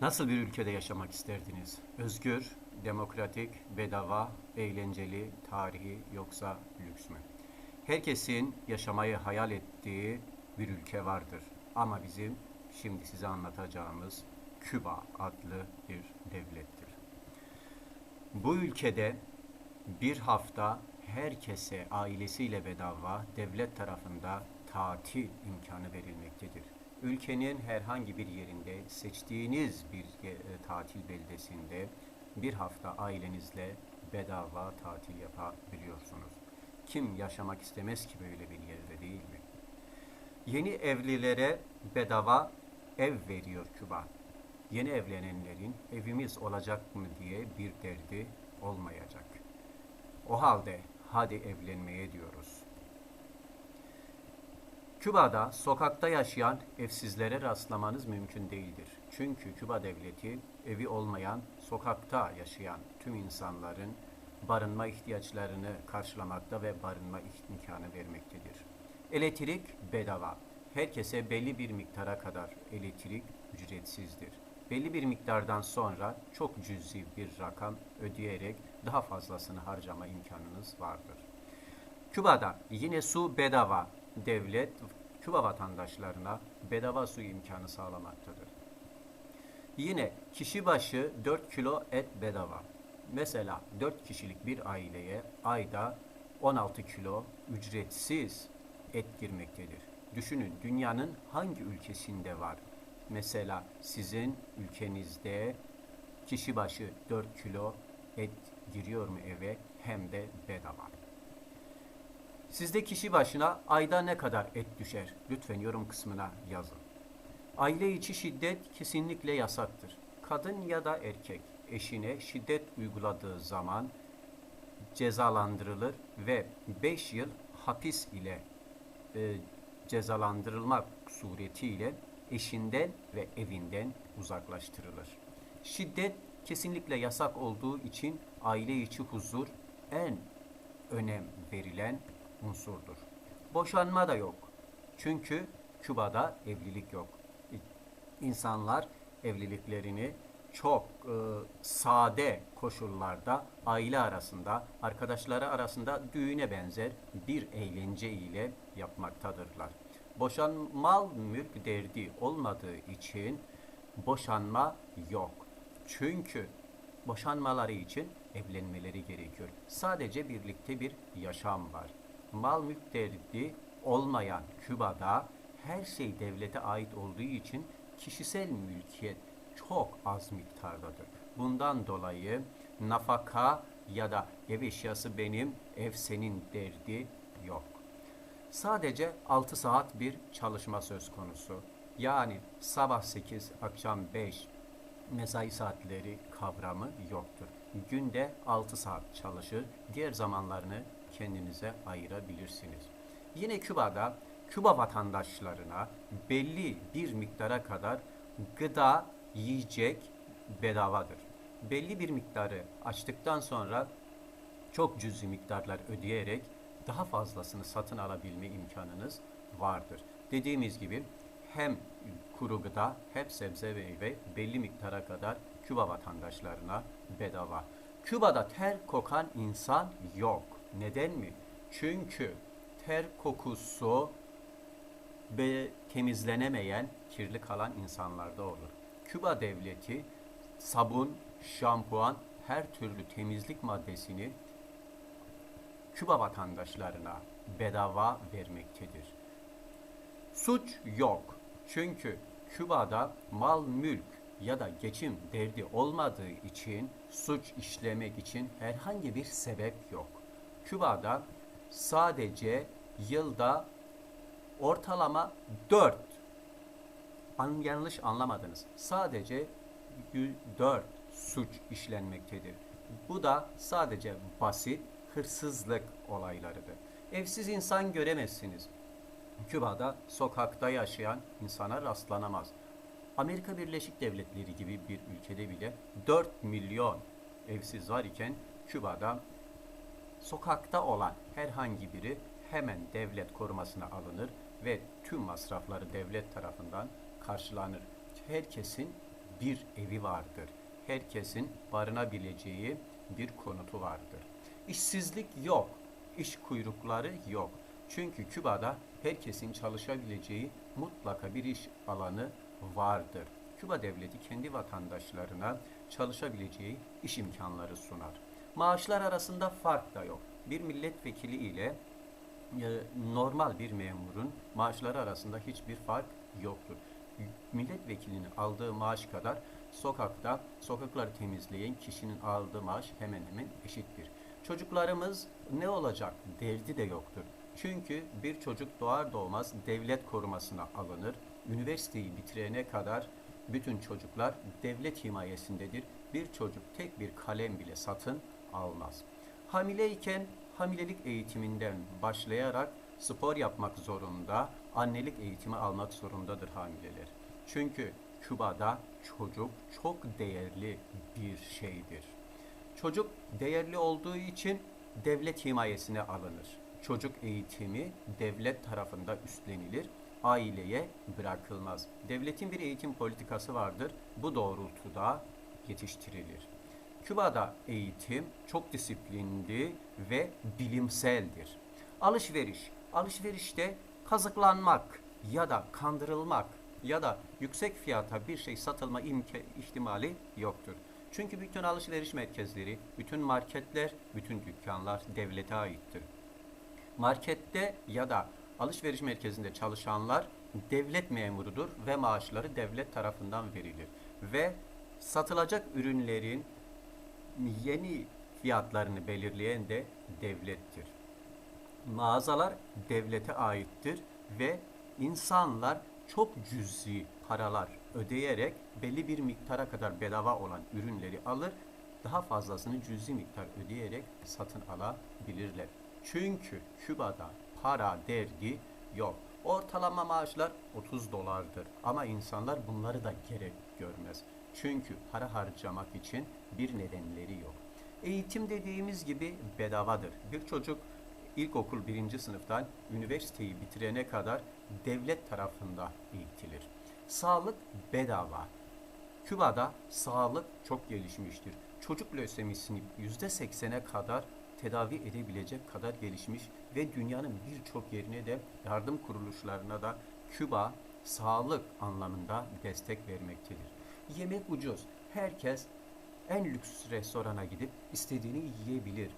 Nasıl bir ülkede yaşamak isterdiniz? Özgür, demokratik, bedava, eğlenceli, tarihi yoksa lüks mü? Herkesin yaşamayı hayal ettiği bir ülke vardır. Ama bizim şimdi size anlatacağımız Küba adlı bir devlettir. Bu ülkede bir hafta herkese ailesiyle bedava devlet tarafında tatil imkanı verilmektedir. Ülkenin herhangi bir yerinde seçtiğiniz bir e, tatil beldesinde bir hafta ailenizle bedava tatil yapabiliyorsunuz. Kim yaşamak istemez ki böyle bir yerde değil mi? Yeni evlilere bedava ev veriyor Küba. Yeni evlenenlerin evimiz olacak mı diye bir derdi olmayacak. O halde hadi evlenmeye diyoruz. Küba'da sokakta yaşayan evsizlere rastlamanız mümkün değildir. Çünkü Küba devleti evi olmayan, sokakta yaşayan tüm insanların barınma ihtiyaçlarını karşılamakta ve barınma imkanı vermektedir. Elektrik bedava. Herkese belli bir miktara kadar elektrik ücretsizdir. Belli bir miktardan sonra çok cüzi bir rakam ödeyerek daha fazlasını harcama imkanınız vardır. Küba'da yine su bedava. Devlet Küba vatandaşlarına bedava su imkanı sağlamaktadır. Yine kişi başı 4 kilo et bedava. Mesela 4 kişilik bir aileye ayda 16 kilo ücretsiz et girmektedir. Düşünün dünyanın hangi ülkesinde var? Mesela sizin ülkenizde kişi başı 4 kilo et giriyor mu eve hem de bedava. Sizde kişi başına ayda ne kadar et düşer? Lütfen yorum kısmına yazın. Aile içi şiddet kesinlikle yasaktır. Kadın ya da erkek eşine şiddet uyguladığı zaman cezalandırılır ve 5 yıl hapis ile e, cezalandırılmak suretiyle eşinden ve evinden uzaklaştırılır. Şiddet kesinlikle yasak olduğu için aile içi huzur en önem verilen unsurdur. Boşanma da yok. Çünkü Küba'da evlilik yok. İnsanlar evliliklerini çok e, sade koşullarda aile arasında, arkadaşları arasında düğüne benzer bir eğlence ile yapmaktadırlar. Boşanmal mülk derdi olmadığı için boşanma yok. Çünkü boşanmaları için evlenmeleri gerekiyor. Sadece birlikte bir yaşam var. Mal mülk derdi olmayan Küba'da her şey devlete ait olduğu için kişisel mülkiyet çok az miktardadır. Bundan dolayı nafaka ya da ev eşyası benim, ev senin derdi yok. Sadece 6 saat bir çalışma söz konusu. Yani sabah 8, akşam 5 mesai saatleri kavramı yoktur. Günde 6 saat çalışır, diğer zamanlarını kendinize ayırabilirsiniz. Yine Küba'da Küba vatandaşlarına belli bir miktara kadar gıda, yiyecek bedavadır. Belli bir miktarı açtıktan sonra çok cüzi miktarlar ödeyerek daha fazlasını satın alabilme imkanınız vardır. Dediğimiz gibi hem kuru gıda hem sebze ve meyve belli miktara kadar Küba vatandaşlarına bedava. Küba'da ter kokan insan yok. Neden mi? Çünkü ter kokusu ve temizlenemeyen, kirli kalan insanlarda olur. Küba devleti sabun, şampuan, her türlü temizlik maddesini Küba vatandaşlarına bedava vermektedir. Suç yok. Çünkü Küba'da mal mülk ya da geçim derdi olmadığı için suç işlemek için herhangi bir sebep yok. Küba'da sadece yılda ortalama 4 an yanlış anlamadınız. Sadece 4 suç işlenmektedir. Bu da sadece basit hırsızlık olaylarıdır. Evsiz insan göremezsiniz. Küba'da sokakta yaşayan insana rastlanamaz. Amerika Birleşik Devletleri gibi bir ülkede bile 4 milyon evsiz var iken Küba'da sokakta olan herhangi biri hemen devlet korumasına alınır ve tüm masrafları devlet tarafından karşılanır. Herkesin bir evi vardır. Herkesin barınabileceği bir konutu vardır. İşsizlik yok, iş kuyrukları yok. Çünkü Küba'da herkesin çalışabileceği mutlaka bir iş alanı vardır. Küba devleti kendi vatandaşlarına çalışabileceği iş imkanları sunar. Maaşlar arasında fark da yok. Bir milletvekili ile e, normal bir memurun maaşları arasında hiçbir fark yoktur. Milletvekilinin aldığı maaş kadar sokakta sokakları temizleyen kişinin aldığı maaş hemen hemen eşittir. Çocuklarımız ne olacak derdi de yoktur. Çünkü bir çocuk doğar doğmaz devlet korumasına alınır. Üniversiteyi bitirene kadar bütün çocuklar devlet himayesindedir. Bir çocuk tek bir kalem bile satın almaz. Hamileyken hamilelik eğitiminden başlayarak spor yapmak zorunda, annelik eğitimi almak zorundadır hamileler. Çünkü Küba'da çocuk çok değerli bir şeydir. Çocuk değerli olduğu için devlet himayesine alınır. Çocuk eğitimi devlet tarafında üstlenilir, aileye bırakılmaz. Devletin bir eğitim politikası vardır. Bu doğrultuda yetiştirilir. Küba'da eğitim çok disiplinli ve bilimseldir. Alışveriş, alışverişte kazıklanmak ya da kandırılmak ya da yüksek fiyata bir şey satılma imke ihtimali yoktur. Çünkü bütün alışveriş merkezleri, bütün marketler, bütün dükkanlar devlete aittir. Markette ya da alışveriş merkezinde çalışanlar devlet memurudur ve maaşları devlet tarafından verilir. Ve satılacak ürünlerin yeni fiyatlarını belirleyen de devlettir. Mağazalar devlete aittir ve insanlar çok cüzi paralar ödeyerek belli bir miktara kadar bedava olan ürünleri alır, daha fazlasını cüzi miktar ödeyerek satın alabilirler. Çünkü Küba'da para dergi yok. Ortalama maaşlar 30 dolardır ama insanlar bunları da gerek görmez. Çünkü para harcamak için bir nedenleri yok. Eğitim dediğimiz gibi bedavadır. Bir çocuk ilkokul birinci sınıftan üniversiteyi bitirene kadar devlet tarafında eğitilir. Sağlık bedava. Küba'da sağlık çok gelişmiştir. Çocuk lösemisini yüzde seksene kadar tedavi edebilecek kadar gelişmiş ve dünyanın birçok yerine de yardım kuruluşlarına da Küba sağlık anlamında destek vermektedir. Yemek ucuz. Herkes en lüks restorana gidip istediğini yiyebilir.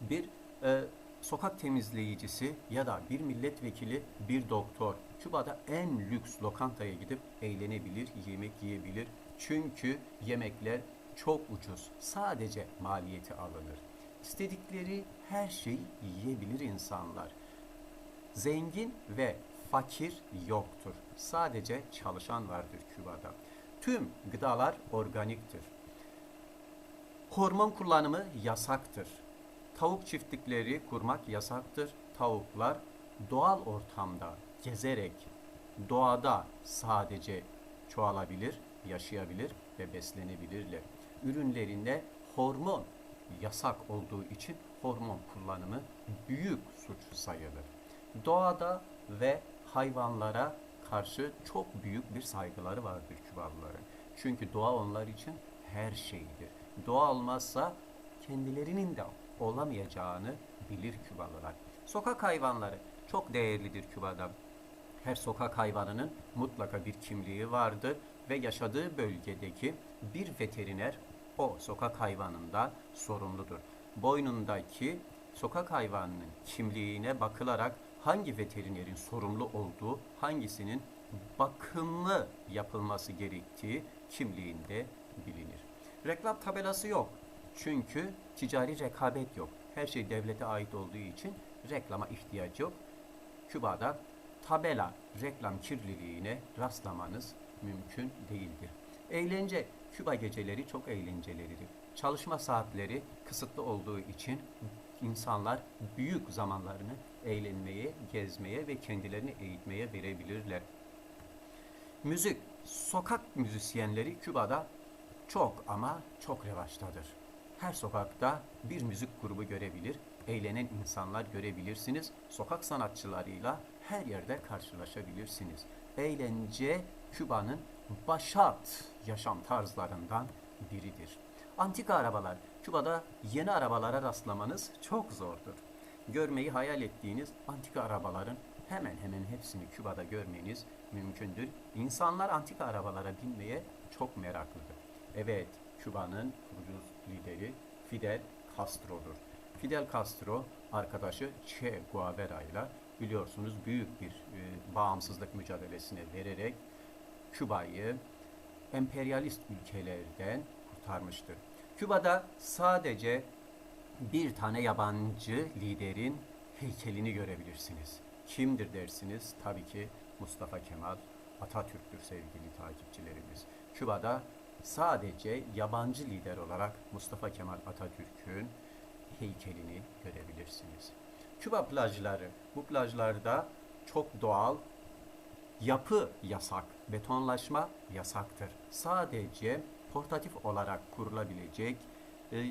Bir e, sokak temizleyicisi ya da bir milletvekili, bir doktor Küba'da en lüks lokantaya gidip eğlenebilir, yemek yiyebilir. Çünkü yemekler çok ucuz. Sadece maliyeti alınır. İstedikleri her şeyi yiyebilir insanlar. Zengin ve fakir yoktur. Sadece çalışan vardır Küba'da. Tüm gıdalar organiktir. Hormon kullanımı yasaktır. Tavuk çiftlikleri kurmak yasaktır. Tavuklar doğal ortamda gezerek doğada sadece çoğalabilir, yaşayabilir ve beslenebilirler. Ürünlerinde hormon yasak olduğu için hormon kullanımı büyük suç sayılır. Doğada ve hayvanlara karşı çok büyük bir saygıları vardır Kübalıların. Çünkü doğa onlar için her şeydir. Doğa olmazsa kendilerinin de olamayacağını bilir Kübalılar. Sokak hayvanları çok değerlidir Küba'da. Her sokak hayvanının mutlaka bir kimliği vardır ve yaşadığı bölgedeki bir veteriner o sokak hayvanında sorumludur. Boynundaki sokak hayvanının kimliğine bakılarak hangi veterinerin sorumlu olduğu, hangisinin bakımlı yapılması gerektiği kimliğinde bilinir. Reklam tabelası yok. Çünkü ticari rekabet yok. Her şey devlete ait olduğu için reklama ihtiyaç yok. Küba'da tabela reklam kirliliğine rastlamanız mümkün değildir. Eğlence, Küba geceleri çok eğlenceleridir. Çalışma saatleri kısıtlı olduğu için insanlar büyük zamanlarını eğlenmeye, gezmeye ve kendilerini eğitmeye verebilirler. Müzik, sokak müzisyenleri Küba'da çok ama çok revaçtadır. Her sokakta bir müzik grubu görebilir, eğlenen insanlar görebilirsiniz. Sokak sanatçılarıyla her yerde karşılaşabilirsiniz. Eğlence Küba'nın başat yaşam tarzlarından biridir. Antika arabalar. Küba'da yeni arabalara rastlamanız çok zordur. Görmeyi hayal ettiğiniz antika arabaların hemen hemen hepsini Küba'da görmeniz mümkündür. İnsanlar antika arabalara binmeye çok meraklıdır. Evet, Küba'nın kurucu lideri Fidel Castro'dur. Fidel Castro arkadaşı Che Guevara ile biliyorsunuz büyük bir e, bağımsızlık mücadelesine vererek Küba'yı emperyalist ülkelerden kurtarmıştır. Küba'da sadece bir tane yabancı liderin heykelini görebilirsiniz. Kimdir dersiniz? Tabii ki Mustafa Kemal Atatürk'tür sevgili takipçilerimiz. Küba'da sadece yabancı lider olarak Mustafa Kemal Atatürk'ün heykelini görebilirsiniz. Küba plajları, bu plajlarda çok doğal yapı yasak, betonlaşma yasaktır. Sadece portatif olarak kurulabilecek e,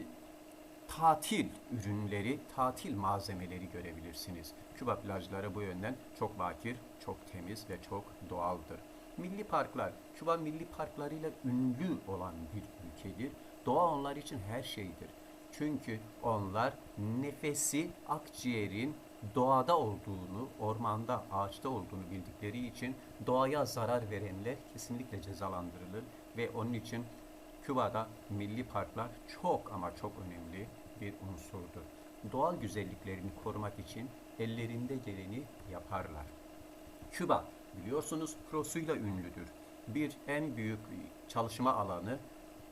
tatil ürünleri, tatil malzemeleri görebilirsiniz. Küba plajları bu yönden çok bakir, çok temiz ve çok doğaldır. Milli parklar, Küba milli parklarıyla ünlü olan bir ülkedir. Doğa onlar için her şeydir. Çünkü onlar nefesi akciğerin doğada olduğunu, ormanda, ağaçta olduğunu bildikleri için doğaya zarar verenler kesinlikle cezalandırılır ve onun için Küba'da milli parklar çok ama çok önemli bir unsurdur. Doğal güzelliklerini korumak için ellerinde geleni yaparlar. Küba biliyorsunuz prosuyla ünlüdür. Bir en büyük çalışma alanı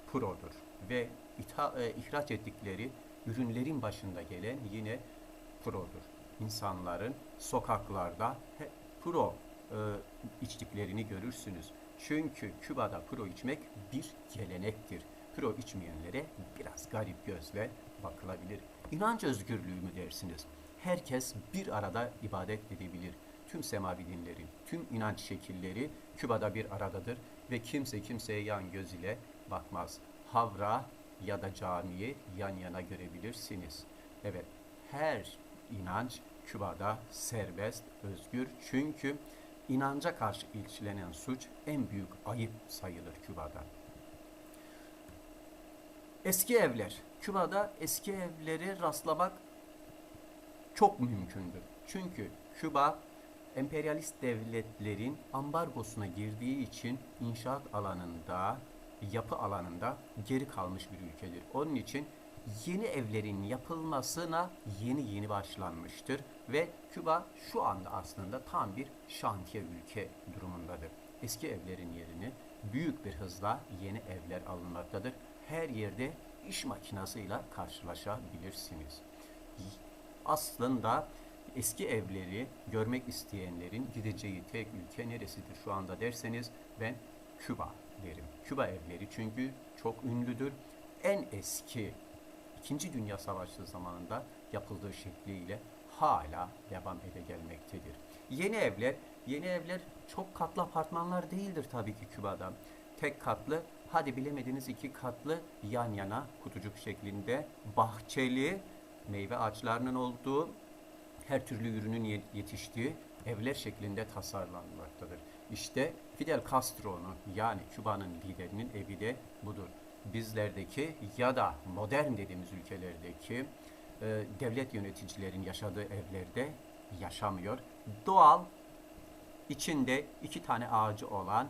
produr ve itha- e, ihraç ettikleri ürünlerin başında gelen yine produr. İnsanların sokaklarda pro e, içtiklerini görürsünüz. Çünkü Küba'da pro içmek bir gelenektir. Pro içmeyenlere biraz garip gözle bakılabilir. İnanç özgürlüğü mü dersiniz? Herkes bir arada ibadet edebilir. Tüm semavi dinlerin, tüm inanç şekilleri Küba'da bir aradadır ve kimse kimseye yan göz ile bakmaz. Havra ya da camiyi yan yana görebilirsiniz. Evet, her inanç Küba'da serbest, özgür. Çünkü inanca karşı işlenen suç en büyük ayıp sayılır Küba'da. Eski evler. Küba'da eski evlere rastlamak çok mümkündür. Çünkü Küba emperyalist devletlerin ambargosuna girdiği için inşaat alanında, yapı alanında geri kalmış bir ülkedir. Onun için yeni evlerin yapılmasına yeni yeni başlanmıştır ve Küba şu anda aslında tam bir şantiye ülke durumundadır. Eski evlerin yerini büyük bir hızla yeni evler alınmaktadır. Her yerde iş makinasıyla karşılaşabilirsiniz. Aslında eski evleri görmek isteyenlerin gideceği tek ülke neresidir şu anda derseniz ben Küba derim. Küba evleri çünkü çok ünlüdür. En eski İkinci Dünya Savaşı zamanında yapıldığı şekliyle hala devam ede gelmektedir. Yeni evler, yeni evler çok katlı apartmanlar değildir tabii ki Küba'da. Tek katlı, hadi bilemediniz iki katlı yan yana kutucuk şeklinde bahçeli meyve ağaçlarının olduğu her türlü ürünün ye- yetiştiği evler şeklinde tasarlanmaktadır. İşte Fidel Castro'nun yani Küba'nın liderinin evi de budur. Bizlerdeki ya da modern dediğimiz ülkelerdeki e, devlet yöneticilerin yaşadığı evlerde yaşamıyor. Doğal içinde iki tane ağacı olan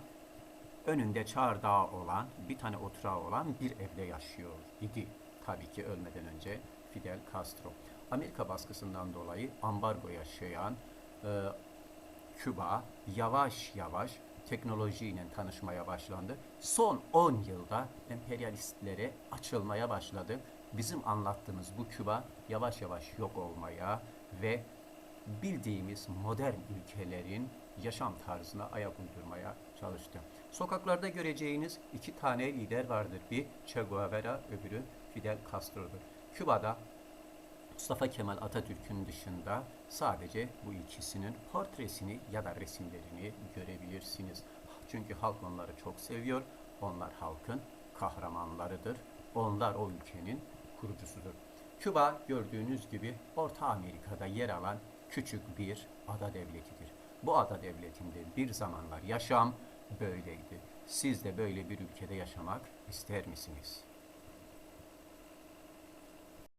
önünde çardağı olan, bir tane oturağı olan bir evde yaşıyor idi. Tabii ki ölmeden önce Fidel Castro. Amerika baskısından dolayı ambargo yaşayan e, Küba yavaş yavaş teknolojiyle tanışmaya başlandı. Son 10 yılda emperyalistlere açılmaya başladı. Bizim anlattığımız bu Küba yavaş yavaş yok olmaya ve bildiğimiz modern ülkelerin yaşam tarzına ayak uydurmaya çalıştı. Sokaklarda göreceğiniz iki tane lider vardır. Bir Che Guevara, öbürü Fidel Castro'dur. Küba'da Mustafa Kemal Atatürk'ün dışında sadece bu ikisinin portresini ya da resimlerini görebilirsiniz. Çünkü halk onları çok seviyor. Onlar halkın kahramanlarıdır. Onlar o ülkenin kurucusudur. Küba gördüğünüz gibi Orta Amerika'da yer alan küçük bir ada devletidir. Bu ada devletinde bir zamanlar yaşam böyleydi. Siz de böyle bir ülkede yaşamak ister misiniz?